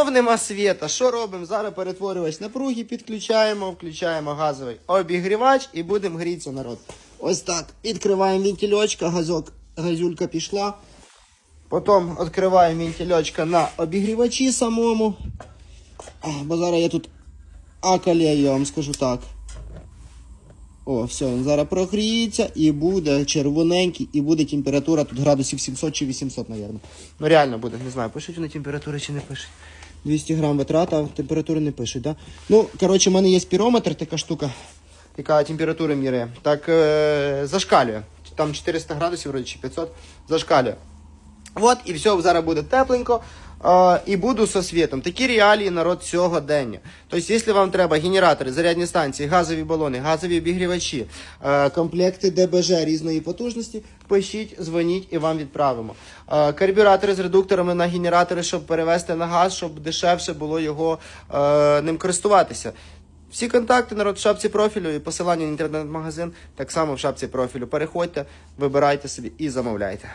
Знов нема світа. Що робимо? Зараз перетворювач напруги підключаємо, включаємо газовий обігрівач і будемо грітися народ. Ось так. Відкриваємо вентильочка, газок, газюлька пішла. Потім відкриваємо вентильочка на обігрівачі самому. Бо зараз я тут акалею, я вам скажу так. О, все, він зараз прогріється і буде червоненький, і буде температура тут градусів 700 чи 800, мабуть. Ну реально буде, не знаю, пишуть вони температури чи не пишуть. 200 грам витрата, а температури не пишуть, да? Ну, коротше, в мене є спірометр, така штука, яка температури міряє. Так е- зашкалює. Там 400 градусів, вроді, чи 500, зашкалює. От, і все, зараз буде тепленько. е, і буду со світом. Такі реалії народ сьогодення. Тобто, якщо вам треба генератори, зарядні станції, газові балони, газові обігрівачі, е, комплекти ДБЖ різної потужності, пишіть, дзвоніть і вам відправимо. Е, карбюратори з редукторами на генератори, щоб перевести на газ, щоб дешевше було його е, ним користуватися. Всі контакти народ в шапці профілю і посилання на інтернет-магазин так само в шапці профілю. Переходьте, вибирайте собі і замовляйте.